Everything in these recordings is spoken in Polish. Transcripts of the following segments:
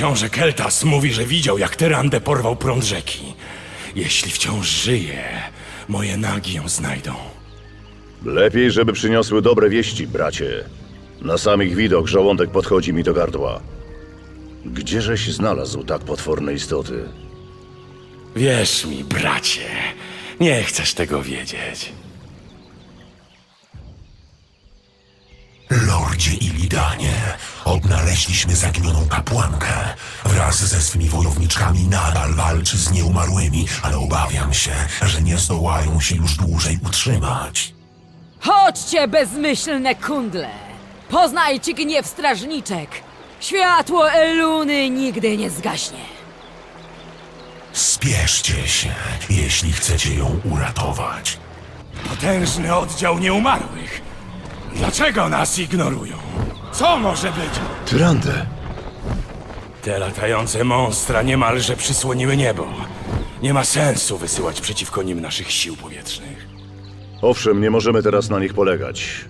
Książę Keltas mówi, że widział, jak Tyrandę porwał prąd rzeki. Jeśli wciąż żyje, moje nagi ją znajdą. Lepiej, żeby przyniosły dobre wieści, bracie. Na sam ich widok żołądek podchodzi mi do gardła. Gdzieżeś znalazł tak potworne istoty? Wierz mi, bracie, nie chcesz tego wiedzieć. Lordzie Ilidanie, odnaleźliśmy zaginioną kapłankę. Wraz ze swymi wojowniczkami nadal walczy z nieumarłymi, ale obawiam się, że nie zdołają się już dłużej utrzymać. Chodźcie, bezmyślne kundle! Poznajcie gniew strażniczek! Światło Eluny nigdy nie zgaśnie. Spieszcie się, jeśli chcecie ją uratować. Potężny oddział nieumarłych. Dlaczego nas ignorują? Co może być? Tyrandę! Te latające monstra niemalże przysłoniły niebo. Nie ma sensu wysyłać przeciwko nim naszych sił powietrznych. Owszem, nie możemy teraz na nich polegać.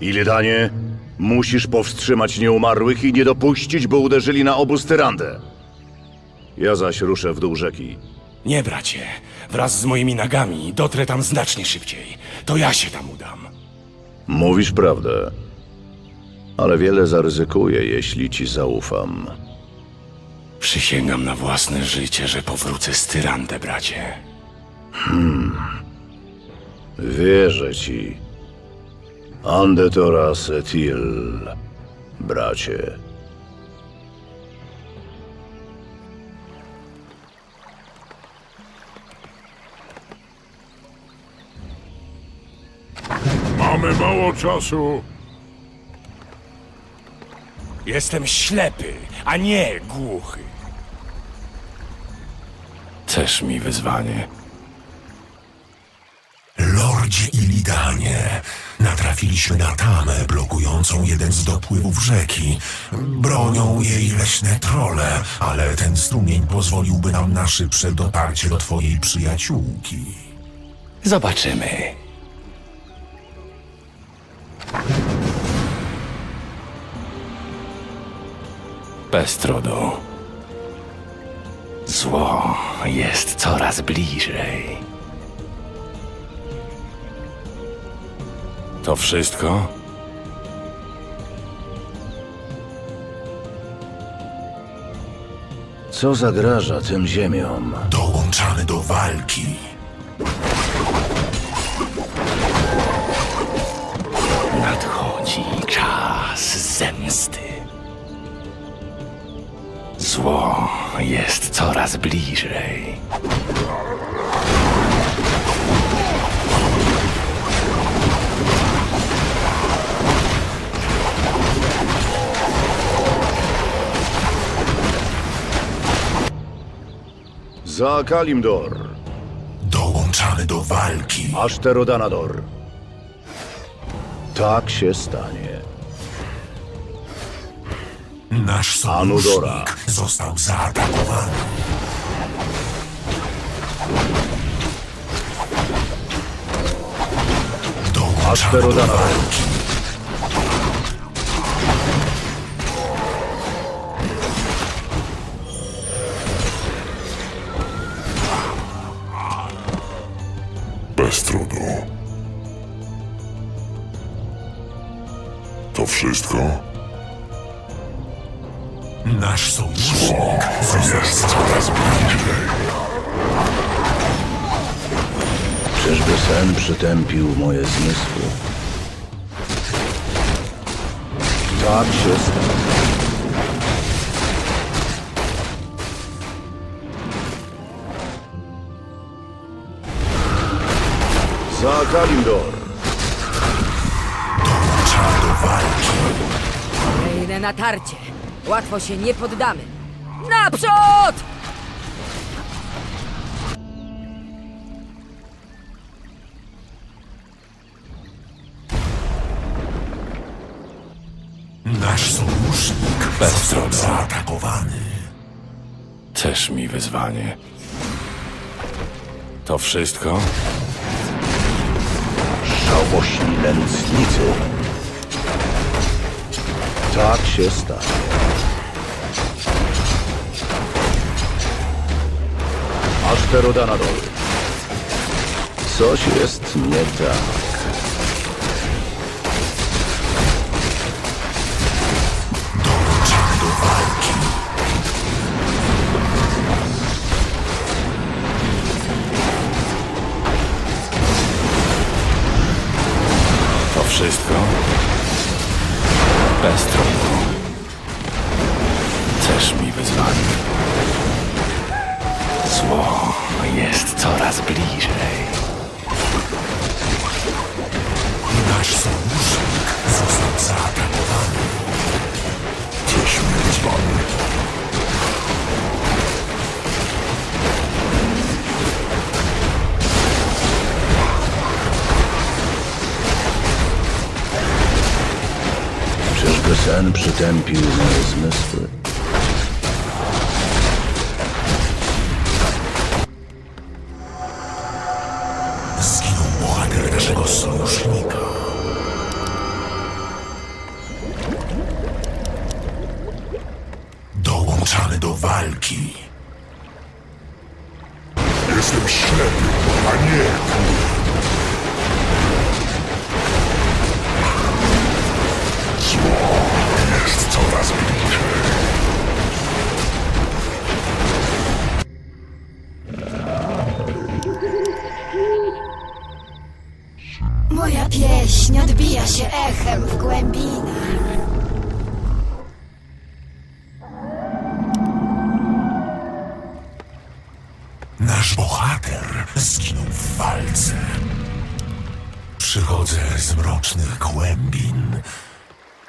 Ilidanie, musisz powstrzymać nieumarłych i nie dopuścić, by uderzyli na obóz Tyrandę. Ja zaś ruszę w dół rzeki. Nie, bracie. Wraz z moimi nagami dotrę tam znacznie szybciej. To ja się tam udam. Mówisz prawdę. Ale wiele zaryzykuję, jeśli ci zaufam. Przysięgam na własne życie, że powrócę z Tyrandę, bracie. Wierzę ci. Ande toras etil, bracie. Mamy mało czasu. Jestem ślepy, a nie głuchy. Też mi wyzwanie. Lordzie Ilidanie, natrafiliśmy na tamę blokującą jeden z dopływów rzeki. Bronią jej leśne trole, ale ten strumień pozwoliłby nam na szybsze dotarcie do twojej przyjaciółki. Zobaczymy. Bez trudu. Zło jest coraz bliżej. To wszystko? Co zagraża tym ziemiom? Dołączamy do walki. Nadchodzi czas zemsty. Zło jest coraz bliżej. Za Kalimdor, Dołączamy do walki. Aszterodanador. Tak się stanie. Nasz sojusznik został zaatakowany. Dołączamy do walki. Przytępił moje zmysły? Tak się stanie. Za Kalimdor. Dołączamy do walki. Kolejne natarcie. Łatwo się nie poddamy. Naprzód! Też mi wyzwanie. To wszystko? Żałośni nędznicy. Tak się stało. Aż te roda na dole. Coś jest nie tak. Wszystko? Bez trudu. Chcesz mi wyzwanie? Zło jest coraz bliżej. Sen przytępił moje zmysły?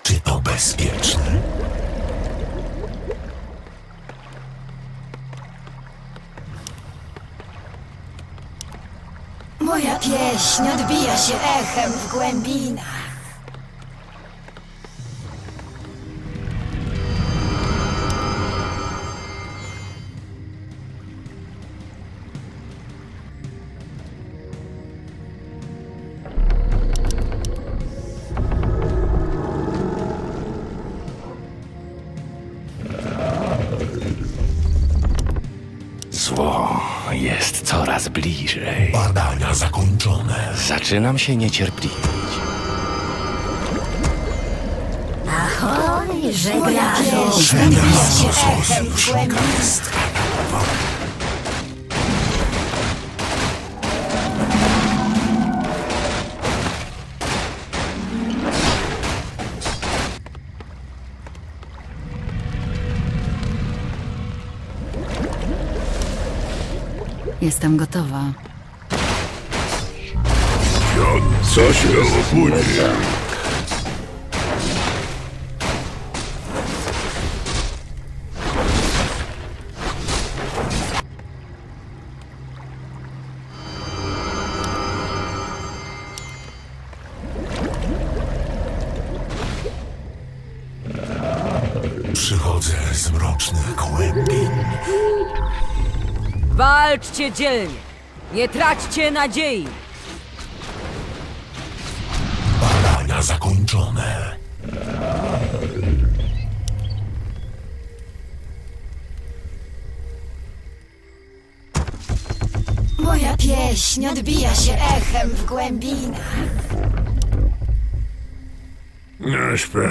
Czy to bezpieczne? Moja pieśń odbija się echem w głębinach. Bliżej. Badania zakończone. Zaczynam się niecierpliwić. Pieśń odbija się Jestem gotowa. Co się obudzi? Walczcie dzielnie. Nie traćcie nadziei. Badania zakończone. Moja pieśń odbija się echem w głębinach. Nie śpię.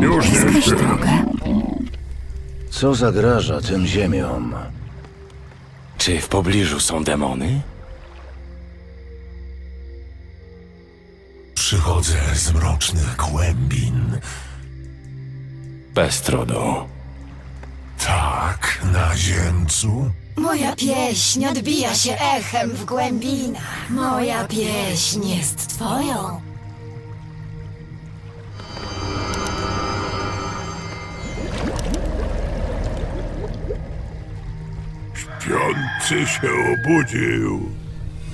Już nie śpię. Co zagraża tym ziemiom? Czy w pobliżu są demony? Przychodzę z mrocznych głębin. Bez trudu. Tak, na ziemcu. Moja pieśń odbija się echem w głębinach. Moja pieśń jest twoją. Śpiący się obudził.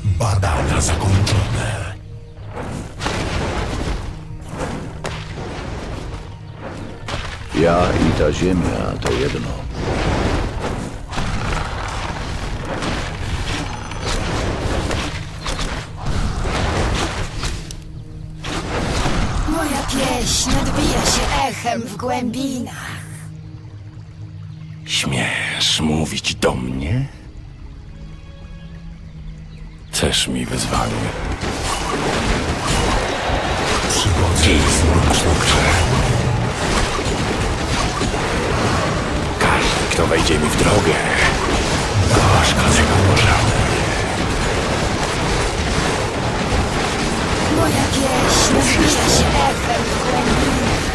Badania zakończone. Ja i ta ziemia to jedno. Moja pieśń odbija się echem w głębinach. Mówić do mnie? Przeszesz mi wyzwanie. Mrocznych Każdy, kto wejdzie mi w drogę, gorzko tego pożałuje. Moja pieśń odbija się echem w głębinach.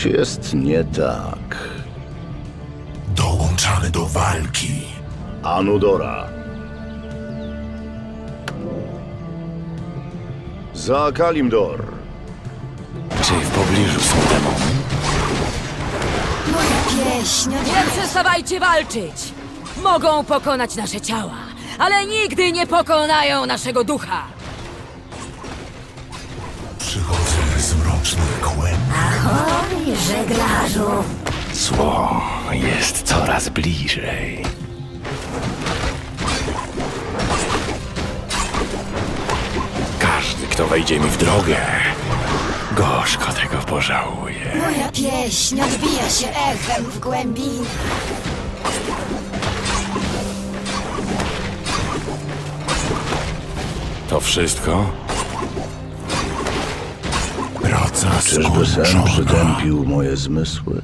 Coś jest nie tak. Dołączamy do walki. Anudora. Za Kalimdor. Czy w pobliżu są demony? Moja pieśń Nie przestawajcie walczyć! Mogą pokonać nasze ciała, ale nigdy nie pokonają naszego ducha! Mrocznych kłęb. Ahoj, żeglarzu. Zło jest coraz bliżej. Każdy, kto wejdzie mi w drogę, gorzko tego pożałuje. Moja pieśń odbija się echem w głębinach. To wszystko? Czyżby sen przytępił moje zmysły?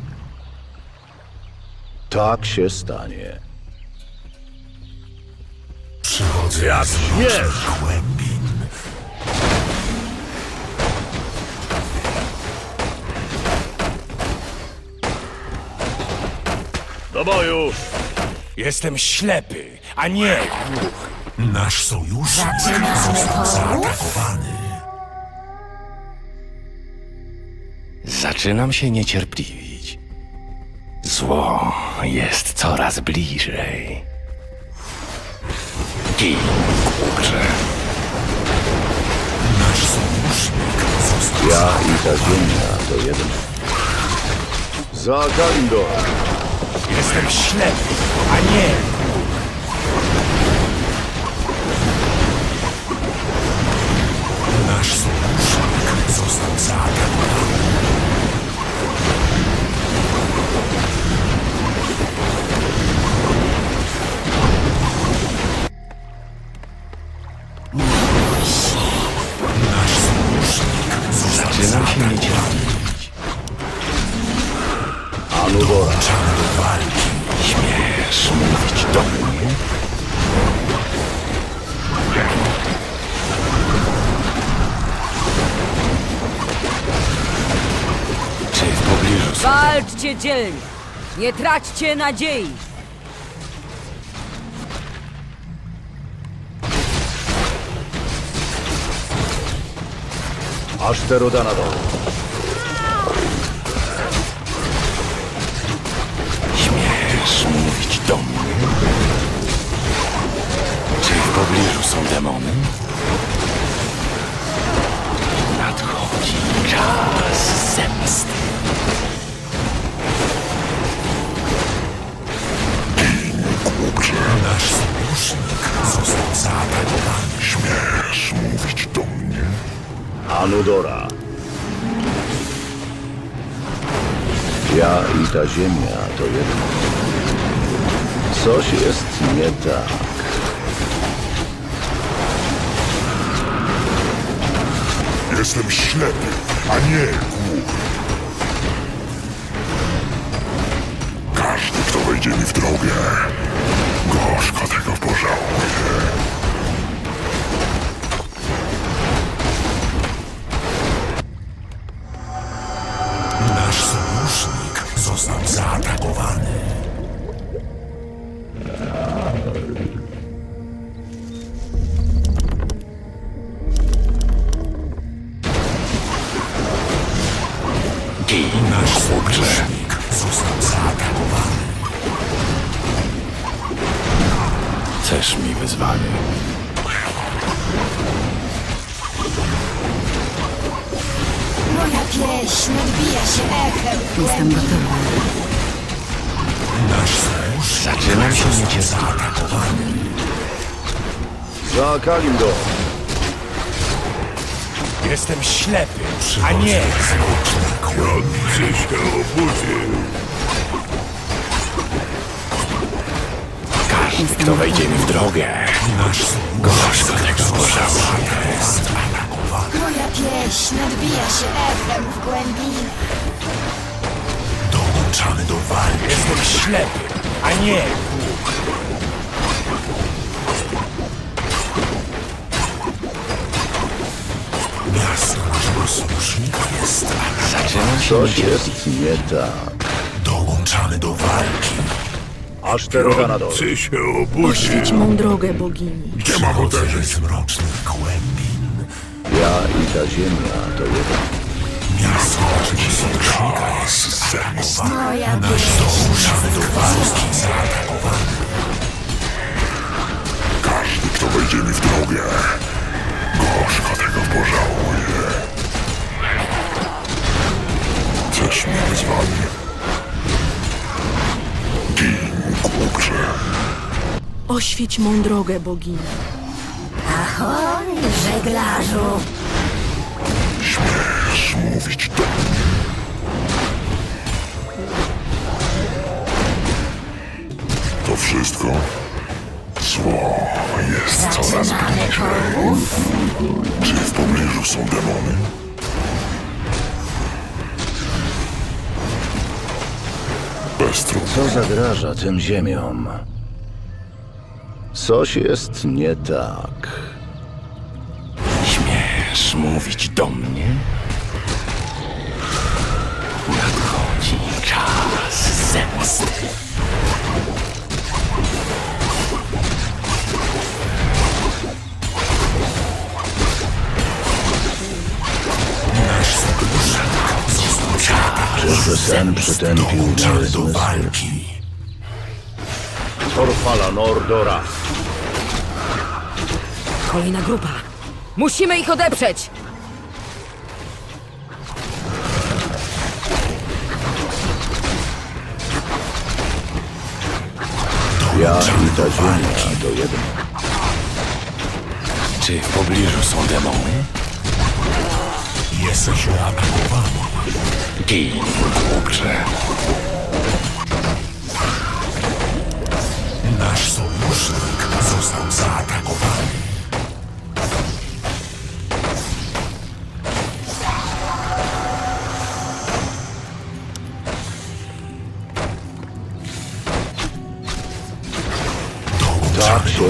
Tak się stanie. Przychodzę Jak z śmiesz! głębin. Do boju! Jestem ślepy, a nie głuchy. Nasz sojusznik został zaatakowany. Zaczynam się niecierpliwić. Zło jest coraz bliżej. Gin, głupcze. Nasz sojusznik został Ja i ta ziemia to jeden. Za Kalimdor. Jestem ślepy, a nie. Nasz sojusznik został zaatakowany. walczcie. Nie traćcie nadziei. Aż do Rodanadon. Śmiesz mówić do mnie? Czy w pobliżu są demony? Nadchodzi czas zemsty. Nasz sojusznik został zaatakowany. Śmiesz mówić do mnie? Anudora. Ja i ta ziemia to jedno. Coś jest nie tak. Jestem ślepy, a nie głuchy. Każdy, kto wejdzie mi w drogę, gorzko tego pożałuje. Nasz sojusznik został zaatakowany. W głębi. Nasz sojusznik Zaczynam się nieciekawie. zaatakowany. Za Kalimdor. Jestem ślepy, a nie... Wkrótce się obudził. Każdy, kto wejdzie mi w drogę, Nasz gorzko tego pożałuje. Moja pieśń odbija się echem w głębinach. Dołączamy do walki. Jestem ślepy, a nie... Miasto naszego sojusznika jest się Coś jest nie tak. Dołączamy do walki. Aż Terodanador. Wkrótce się obudził. Świeć mą drogę, bogini. Gdzie mam Przychodzę uderzyć? z mrocznych głębin. Ja i ta ziemia to jedno. Miasto naszego sojusznika jest. Moja Nasz pieśń dołączamy do walki zaatakowany. Każdy, kto wejdzie mi w drogę, gorzko tego pożałuje. Chcesz mi wyzwanie? Gin, głupcze. Oświeć mą drogę, bogini. Ahoj, żeglarzu. Śmiesz mówić do mnie. To wszystko? Zło jest coraz bliżej. Czy w pobliżu są demony? Bez trudu. Co zagraża tym ziemiom? Coś jest nie tak. Śmiesz mówić do mnie? Zemsty. Nasz sojusznik został. Czyżby sen przytępił moje do zmysły? walki. Orfala Nordora. Kolejna grupa. Musimy ich odeprzeć! Ja i ta ziemia to jedno. Czy w pobliżu są demony? Jesteśmy atakowani. Gin, głupcze. Nasz sojusznik został zaatakowany.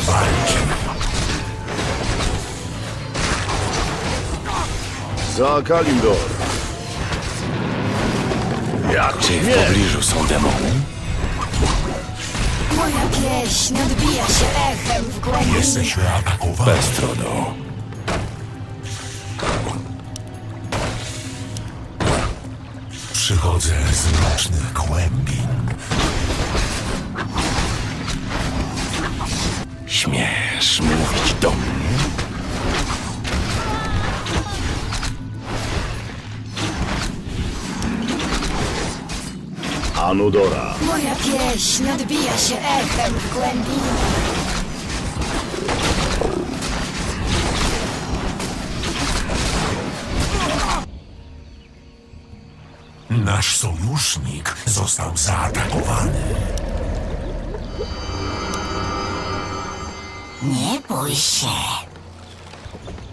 Walki. Za Kalimdor. Jak Czy w pobliżu są demony? Moja pieśń odbija się echem w głębinach. Jesteśmy atakowani. Bez trudu. Przychodzę z mrocznych głębin. Śmiesz mówić do mnie? Anudora. Moja pieśń odbija się echem w głębinach. Nasz sojusznik został zaatakowany. Nie bój się.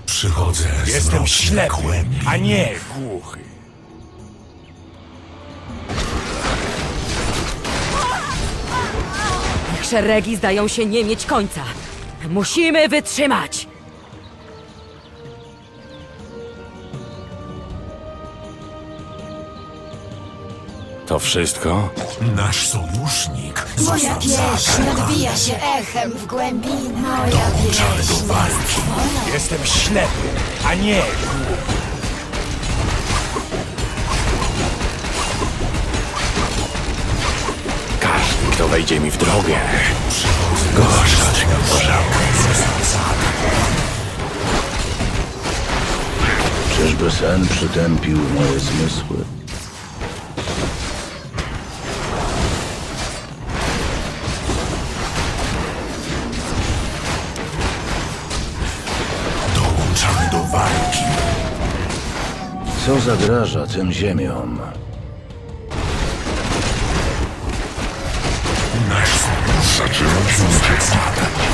Przychodzę z Jestem mrocznych ślepy, głębi. a nie głuchy. Ich szeregi zdają się nie mieć końca. Musimy wytrzymać! To wszystko? Nasz sojusznik Moja został pieśń odbija się echem w głębinach. Moja Dołączamy pieśń do walki. Jestem ślepy, a nie głuchy. Każdy, kto wejdzie mi w drogę, gorzka tego pożałuje. Czyżby sen przytępił moje zmysły? Co zagraża tym ziemiom? Nasz Zaczynam się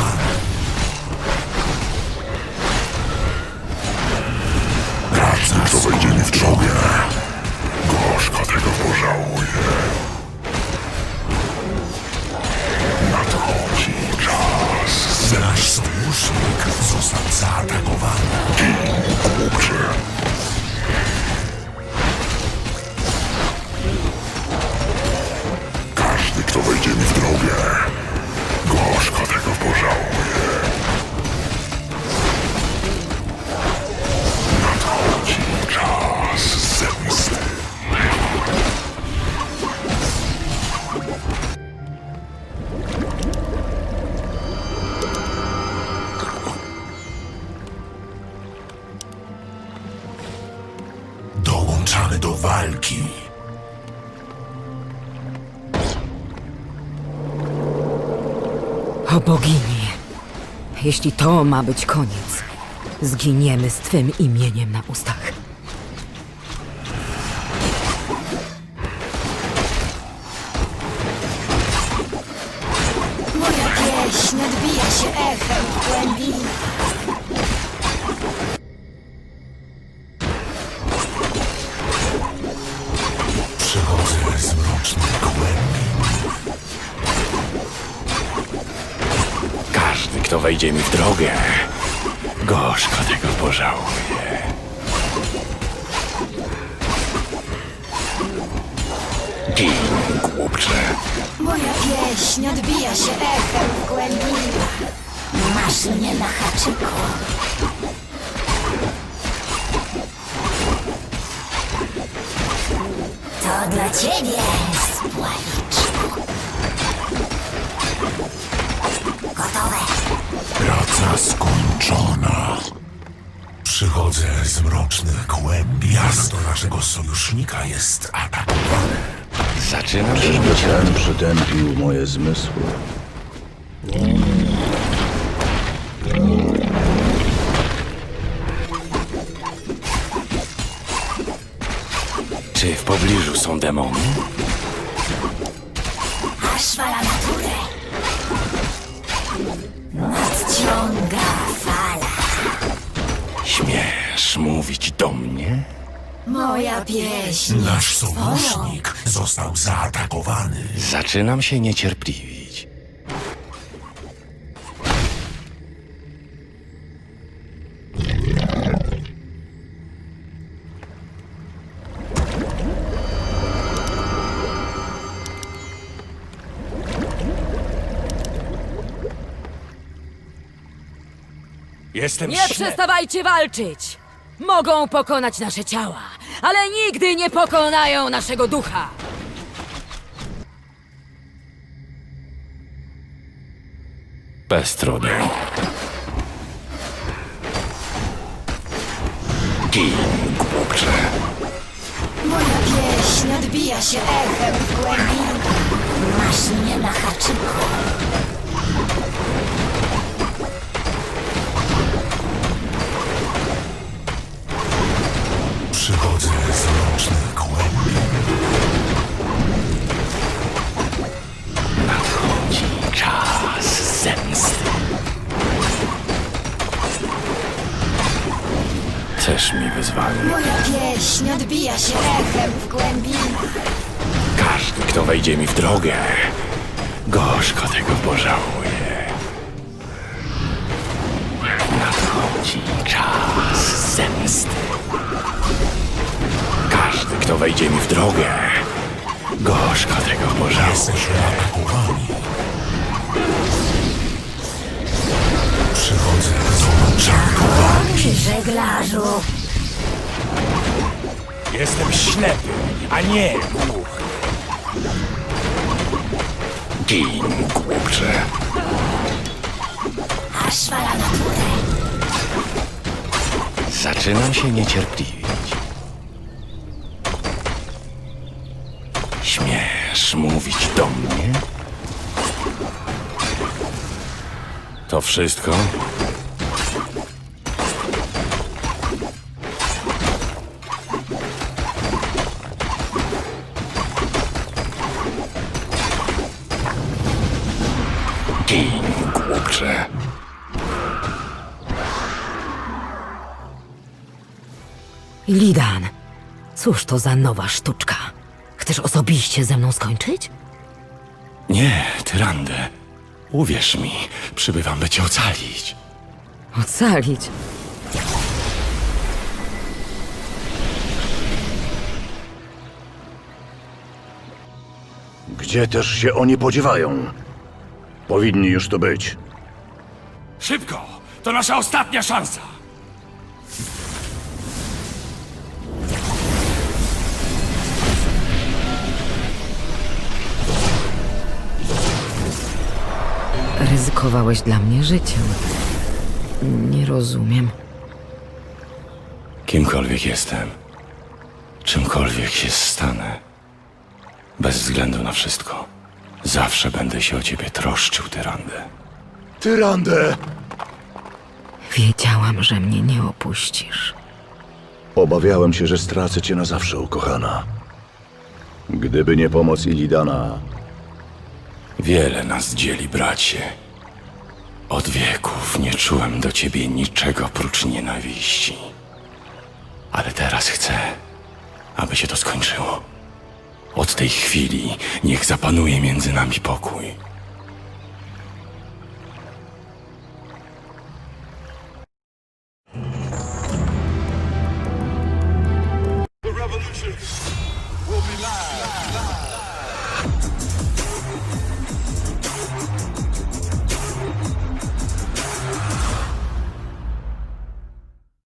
Jeśli to ma być koniec, zginiemy z twym imieniem na ustach. Moja pieśń odbija się echem w. Przychodzę z mrocznych głębi. Kto wejdzie mi w drogę, gorzko tego pożałuje. Gin, głupcze. Moja pieśń odbija się echem w głębinach. Masz mnie na haczyku. To dla ciebie, spłaliczku. Skończona. Przychodzę z mrocznych głębi. Miasto naszego sojusznika jest atakowane. Zaczynam się Czyżby sen przytępił moje zmysły? Czy w pobliżu są demony? Do mnie? Moja pieśń Nasz sojusznik został zaatakowany. Zaczynam się niecierpliwić. Jestem Nie ślepy. przestawajcie walczyć! Mogą pokonać nasze ciała, ale nigdy nie pokonają naszego ducha! Bez trudu. Gin, głupcze. Moja pieśń odbija się echem w głębinach. Masz mnie na haczyku. Przeszesz mi wyzwanie. Moja pieśń odbija się echem w głębinach. Każdy, kto wejdzie mi w drogę, gorzko tego pożałuje. Nadchodzi czas zemsty. Każdy, kto wejdzie mi w drogę, gorzko tego pożałuje. Jesteśmy atakowani. Przychodzę z oczarowani. Żeglarzu, Jestem ślepy, a nie głuchy. Gin, głupcze. aż fala naturę. Zaczynam się niecierpliwić. Śmiesz mówić do mnie? To wszystko? Gin, głupcze. Lidan, cóż to za nowa sztuczka? Chcesz osobiście ze mną skończyć? Nie, Tyrandę. Uwierz mi, przybywam, by cię ocalić. Ocalić? Gdzie też się oni podziewają? Powinni już tu być. Szybko! To nasza ostatnia szansa! Ryzykowałeś dla mnie życiem. Nie rozumiem. Kimkolwiek jestem, czymkolwiek się stanę, bez względu na wszystko, zawsze będę się o ciebie troszczył, Tyrandę. Tyrandę! Wiedziałam, że mnie nie opuścisz. Obawiałem się, że stracę cię na zawsze, ukochana. Gdyby nie pomoc Ilidana, Wiele nas dzieli, bracie. Od wieków nie czułem do ciebie niczego prócz nienawiści. Ale teraz chcę, aby się to skończyło. Od tej chwili niech zapanuje między nami pokój.